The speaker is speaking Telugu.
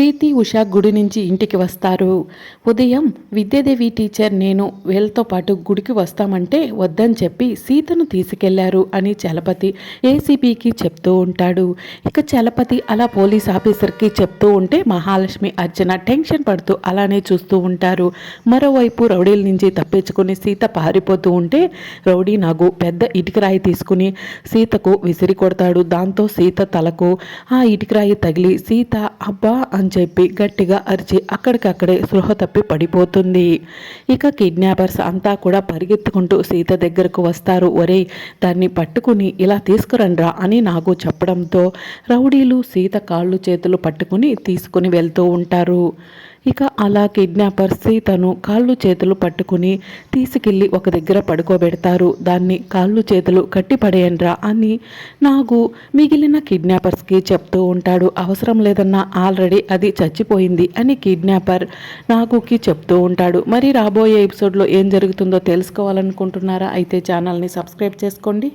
ప్రీతి ఉష గుడి నుంచి ఇంటికి వస్తారు. ఉదయం విద్యాదేవి టీచర్ నేను వీళ్ళతో పాటు గుడికి వస్తామంటే వద్దని చెప్పి సీతను తీసుకెళ్ళారు అని చలపతి ఏసీపీకి చెప్తూ ఉంటాడు. ఇక చలపతి అలా పోలీస్ ఆఫీసర్కి చెప్తూ ఉంటే మహాలక్ష్మి అర్చన టెన్షన్ పడుతూ అలానే చూస్తూ ఉంటారు. మరోవైపు రౌడీల నుంచి తప్పించుకుని సీత పారిపోతూ ఉంటే రౌడీ నాగు పెద్ద ఇటుకరాయి తీసుకుని సీతకు విసిరి కొడతాడు. దాంతో సీత తలకు ఆ ఇటుకరాయి తగిలి సీత అబ్బా అని చెప్పి గట్టిగా అరిచి అక్కడికక్కడే స్పృహ తప్పి పడిపోతుంది. ఇక కిడ్నాపర్స్ అంతా కూడా పరిగెత్తుకుంటూ సీత దగ్గరకు వస్తారు. ఒరే దాన్ని పట్టుకుని ఇలా తీసుకురండ్రా అని నాకు చెప్పడంతో రౌడీలు సీత కాళ్ళు చేతులు పట్టుకుని తీసుకుని వెళ్తూ ఉంటారు. ఇక అలా కిడ్నాపర్ సీతను కాళ్ళు చేతులు పట్టుకుని తీసుకెళ్ళి ఒక దగ్గర పడుకోబెడతారు. దాన్ని కాళ్ళు చేతులు కట్టిపడేయండ్రా అని నాగు మిగిలిన కిడ్నాపర్స్కి చెప్తూ ఉంటాడు. అవసరం లేదన్నా ఆల్రెడీ అది చచ్చిపోయింది అని కిడ్నాపర్ నాగుకి చెప్తూ ఉంటాడు. మరి రాబోయే ఎపిసోడ్లో ఏం జరుగుతుందో తెలుసుకోవాలనుకుంటున్నారా? అయితే ఛానల్ని సబ్స్క్రైబ్ చేసుకోండి.